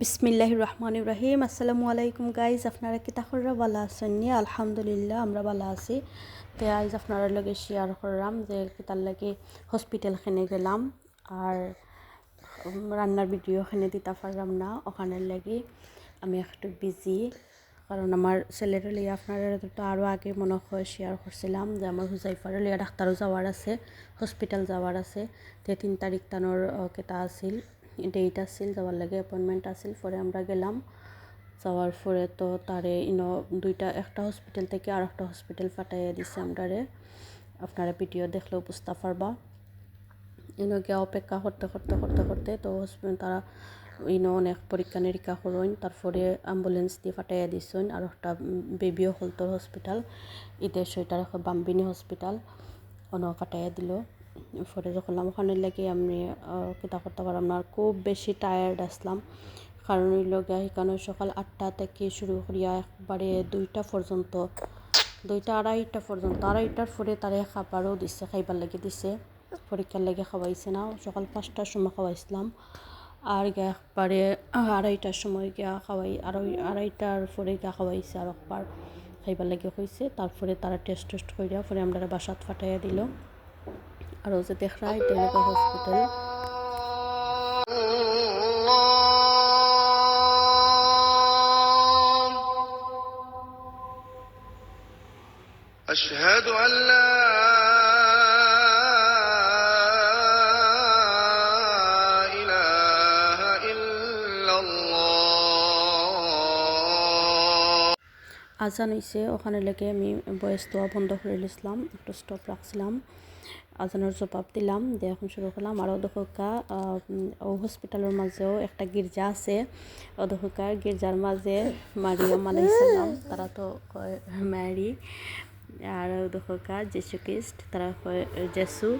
বিসমিল্লাহ রহমান ইব্রাহিম আসসালামু আলাইকুম গাইজ, আপনারা কি তাহরা ভালো আছেন নি? আলহামদুলিল্লাহ, আমরা ভালো আছি। তো আজ আপনারা লগে শেয়ার করলাম যে তার লাগে হসপিটালখানে গেলাম আর রান্নার ভিডিওখানে দিতে পারলাম না। ওখানের লাগে আমি একটু বিজি কারণ আমার ছেলের লিয়ে আপনারা তো আরও আগে মনে হয় শেয়ার করছিলাম যে আমার হুজাইফার লিয়ে ডাক্তারও যাওয়ার আছে হসপিটাল যাওয়ার আছে। তে তিন তারিখ তানোর কেটা আছিল। ডেট আছিল যাওয়ার লাগে অ্যাপয়েন্টমেন্ট আছিল পরে আমরা গেলাম। যাওয়ার পরে তো তারে ইনো দুইটা, একটা হসপিটাল থেকে আর একটা হসপিটাল ফাটাইয়া দিছে আমরারে। আপনারা ভিডিও দেখলেও বুঝতে পারবা। ইনো গিয়া অপেক্ষা করতে করতে করতে করতে তো তারা ইনো অনেক পরীক্ষা, নিরীক্ষা করইন, তারপরে অ্যাম্বুলেন্স দিয়ে ফাটাইয়া দিছেন। আর একটা বেবিও হলতর হসপিটাল ঈদের সৈটার বাম্বিনী হসপিটাল অন ফাটাইয়া দিল। পরে যখন ওখানে লাগে আমি কিতা করতে পারলাম না। খুব বেশি টায়ার্ড আসলাম। কারণ লগে এখানে সকাল আটটা থেকে শুরু করিয়া একবারে দুইটা পর্যন্ত, দুইটা আড়াইটা পর্যন্ত, আড়াইটার পরে তারে খাবারও দিছে, খাইবার লাগে দিছে। পরীক্ষার লাগে খাওয়াইছে না, সকাল পাঁচটার সময় খাওয়াইছিলাম। আর গা একবারে আড়াইটার সময় গিয়া খাওয়াই আড়াই আড়াইটার পরে গিয়া খাওয়াইছে আর একবার। খাইবার লাগে হয়েছে তারপরে তারা টেস্ট টেস্ট করিয়া পরে আমরা বাসাত ফাটাইয়া দিল। আর যে দেখরাই টেলিকা হসপিটাল أشهد أن لا إله إلا الله আজান হয়েছে ওখানে লেগে আমি বয়স দেওয়া বন্ধ করে নিয়েছিলাম একটু স্টপ রাখছিলাম আজানের জবাব দিলাম। দিয়ে, এখন শুরু করলাম। আর অধ্যক্ষা ও হসপিটালের মাঝেও একটা গির্জা আছে। অধ্যক্ষার গির্জার মাঝে মারিয়াম আলাইসালাম তারা তো কয় ম্যারি আর অধ্যক্ষা জেসু খ্রিস্ট তারা কয় জেসু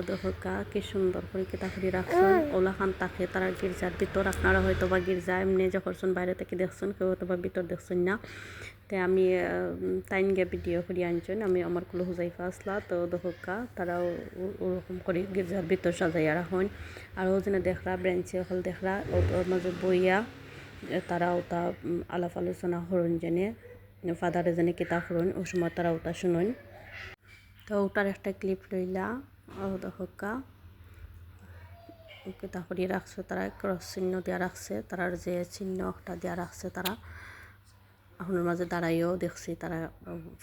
অধ্যক্ষা কি সুন্দর করে কেতা করে রাখছেন ওলা খান তাকে তারা গির্জার ভিতর আপনারা হয়তো বা গির্জা এমনি যখন বাইরে থেকে দেখছেন কেউ হয়তো বা ভিতর দেখছেন না। তে আমি টাইম গে ভিডিও করি আনছেন আমি আমার কুলো হুজাইফা আসলা, তো দহকা তারাও ওরকম করে গির্জার ভিতর সাজাইয়া রাখুন। আর ও যেন দেখরা ব্রেঞ্চে হল দেখরা ওর মাঝে বইয়া তারা ওটা আলাপ আলোচনা হরণ জেনে ফাদারে জেনে কিতাব হরণ ও সময় তারা ওটা শুনুন। তো ওটার একটা ক্লিপ লইলা দহকা। কিতাব করিয়ে রাখছে, তারা ক্রস চিহ্ন দেওয়া রাখছে, তারার যে চিহ্ন একটা দেওয়া রাখছে তারা। আপনার মাঝে দাঁড়াইও দেখছি তারা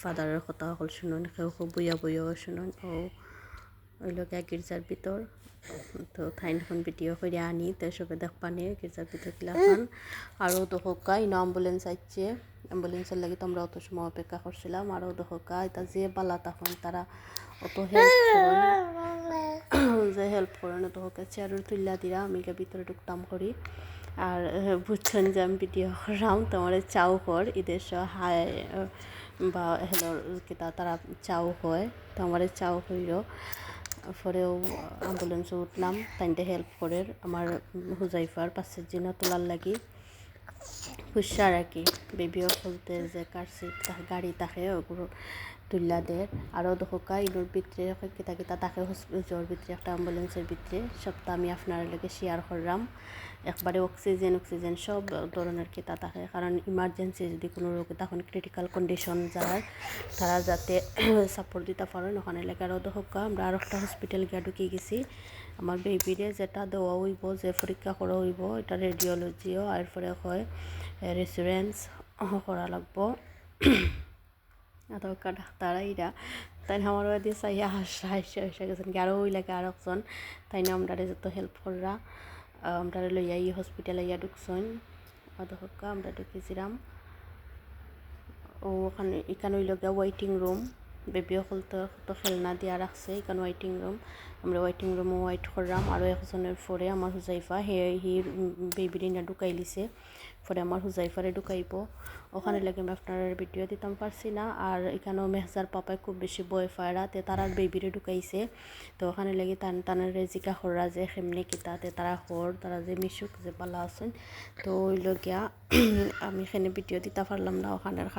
ফাদারের কথা সকল শুনুন কেউ খুব বইয়া বইয়াও শুনুন। ও ওই লোক গির্জার ভিতর তো ঠাইনখন ভিডিও করে আনি তো সবে দেখবানে গির্জার ভিতর কিলাখান আরও দহকা ইনো অ্যাম্বুলেন্স আসছে অ্যাম্বুলেন্সের লাগে তোমরা অত সময় অপেক্ষা করছিলাম আরও দহকা এটা যে বালা তখন তারা অত হেল্প যে হেল্প করেন দহকা চেয়ারের তুল্লা দিরা আমি ভিতরে ঢুকতাম করি আর আমি ভিডিও করাম তোমার চাও কর। ঈদের হাই বা হেলো কিতা তারা চাও হয় তো আমার চাও হইল। পরেও অ্যাম্বুলেন্সে উঠলাম তাইতে হেল্প করে আমার হুজাইফার পাশের জিন তোলার লাগি খুশার আর কি বেবিও খুলতে যে কার গাড়ি থাকে ওগুলো তুল্লা দে। আরও দোকা ইনোর ভিতরে কিতা কিতা তাকে হসপিটালের ভিতরে একটা অ্যাম্বুলেন্সের ভিতরে, সবটা আমি আপনার লগে শেয়ার করলাম। একবারে অক্সিজেন অক্সিজেন সব ধরনের কিতা থাকে কারণ ইমার্জেন্সি যদি কোনো রোগে তখন ক্রিটিক্যাল কন্ডিশন যায়, তারা যাতে সাপোর্ট দিতে পারেন। ওখানে আরও দোকা আমরা আর একটা হসপিটাল গিয়ে ঢুকে গেছি। আমার বেবিরে যেটা দেওয়া হইব, যে পরীক্ষা করা হইব, এটা রেডিওলজিও আর পরে হয় রেসুরেন্স করা লাগবো। আদরকার ডাক্তার ইরা তাই আমার বাদি চাইয়া হাসা হাসা হাসা গেছেন আরও ওই লাগে আর একজন তাই না আমরা যত হেল্প কররা। আমরা লইয়া ই হসপিটালে ইয়া ঢুকছেন। অদহকা আমরা ঢুকেছিলাম। ও ওখানে, এখানে ওই লগে ওয়েটিং রুম বেবিও খুলতে খেলনা দিয়া রাখছে এখানে ওয়েটিং রুম আমরা ওয়েটিং রুমও ওয়াইট করলাম আরও একজনের পরে আমার হুজাইফা হে হি বেবির না ঢুকাই লিছে পরে আমার হুজাইফারে ঢুকাইব ওখানে লাগে আমি আপনার ভিডিও দিতাম পারছি না। আর এখানেও মেহজার পাপায় খুব বেশি বয় তে তারা বেবিরে ঢুকাইছে। তো ওখানে লাগে টান টানের রেজিকা হররা যে সেমনি কিতা তে তারা হর তারা যে মিশুক যে, পালা আছেন তো ওই লগিয়া আমি এখানে ভিডিও দিতে পারলাম না ওখানের